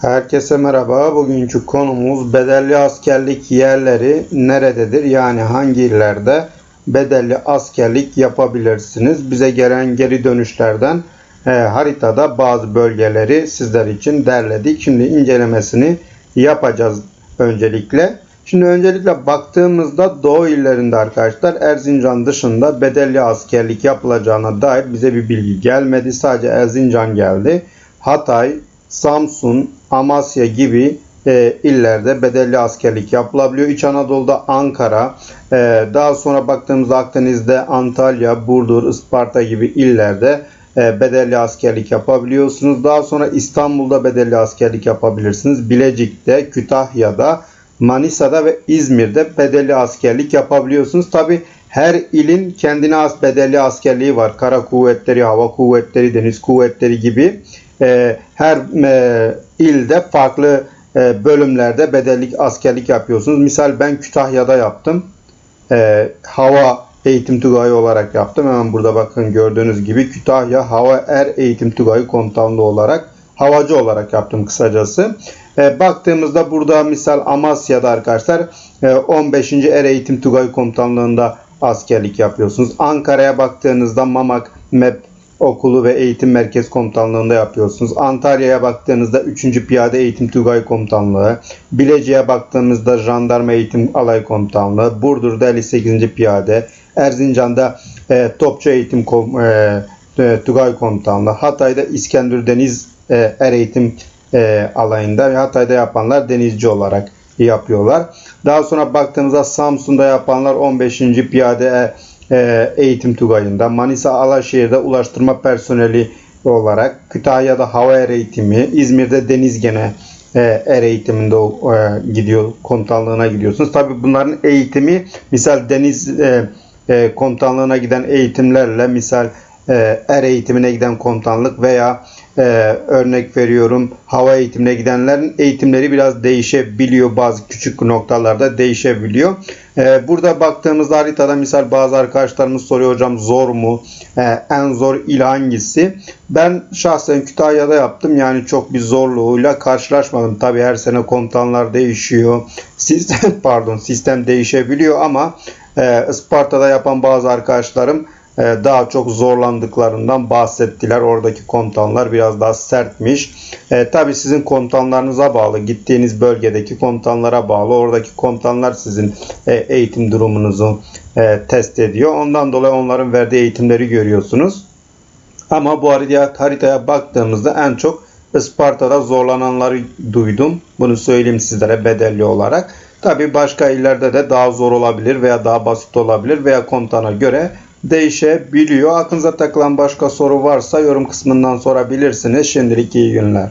Herkese merhaba. Bugünkü konumuz bedelli askerlik yerleri nerededir? Yani hangi illerde bedelli askerlik yapabilirsiniz? Bize gelen geri dönüşlerden e, haritada bazı bölgeleri sizler için derledik. Şimdi incelemesini yapacağız öncelikle. Şimdi öncelikle baktığımızda Doğu illerinde arkadaşlar Erzincan dışında bedelli askerlik yapılacağına dair bize bir bilgi gelmedi. Sadece Erzincan geldi. Hatay, Samsun, Amasya gibi e, illerde bedelli askerlik yapılabiliyor. İç Anadolu'da Ankara, e, daha sonra baktığımızda Akdeniz'de Antalya, Burdur, Isparta gibi illerde e, bedelli askerlik yapabiliyorsunuz. Daha sonra İstanbul'da bedelli askerlik yapabilirsiniz. Bilecik'te, Kütahya'da, Manisa'da ve İzmir'de bedelli askerlik yapabiliyorsunuz. Tabi her ilin kendine has bedelli askerliği var. Kara kuvvetleri, hava kuvvetleri, deniz kuvvetleri gibi e, her e, ilde farklı e, bölümlerde bedellik askerlik yapıyorsunuz. Misal ben Kütahya'da yaptım. E, hava eğitim tugayı olarak yaptım. Hemen burada bakın gördüğünüz gibi Kütahya Hava Er Eğitim Tugayı Komutanlığı olarak havacı olarak yaptım kısacası. E, baktığımızda burada misal Amasya'da arkadaşlar e, 15. Er Eğitim Tugayı Komutanlığı'nda askerlik yapıyorsunuz. Ankara'ya baktığınızda Mamak MEP Okulu ve Eğitim Merkez Komutanlığı'nda yapıyorsunuz. Antalya'ya baktığınızda 3. Piyade Eğitim Tugay Komutanlığı, Bilecik'e baktığımızda Jandarma Eğitim Alay Komutanlığı, Burdur'da 58. Piyade, Erzincan'da e, Topçu Eğitim Kom e, e, Tugay Komutanlığı, Hatay'da İskendur Deniz e, Er Eğitim e, alayında ve Hatay'da yapanlar denizci olarak yapıyorlar. Daha sonra baktığımızda Samsun'da yapanlar 15. Piyade e, Eğitim Tugayı'nda, Manisa Alaşehir'de ulaştırma personeli olarak, Kütahya'da hava er eğitimi, İzmir'de deniz gene e, er eğitiminde e, gidiyor, komutanlığına gidiyorsunuz. Tabi bunların eğitimi misal deniz e, e, komutanlığına giden eğitimlerle misal e, er eğitimine giden komutanlık veya e, örnek veriyorum hava eğitimine gidenlerin eğitimleri biraz değişebiliyor. Bazı küçük noktalarda değişebiliyor. E, burada baktığımızda haritada misal bazı arkadaşlarımız soruyor hocam zor mu? E, en zor il hangisi? Ben şahsen Kütahya'da yaptım. Yani çok bir zorluğuyla karşılaşmadım. Tabi her sene komutanlar değişiyor. Sistem pardon sistem değişebiliyor ama e, Isparta'da yapan bazı arkadaşlarım daha çok zorlandıklarından bahsettiler. Oradaki komutanlar biraz daha sertmiş. E, Tabi sizin komutanlarınıza bağlı, gittiğiniz bölgedeki komutanlara bağlı. Oradaki komutanlar sizin e, eğitim durumunuzu e, test ediyor. Ondan dolayı onların verdiği eğitimleri görüyorsunuz. Ama bu haritaya, haritaya baktığımızda en çok Isparta'da zorlananları duydum. Bunu söyleyeyim sizlere bedelli olarak. Tabi başka illerde de daha zor olabilir veya daha basit olabilir veya komutana göre değişebiliyor. Aklınıza takılan başka soru varsa yorum kısmından sorabilirsiniz. Şimdilik iyi günler.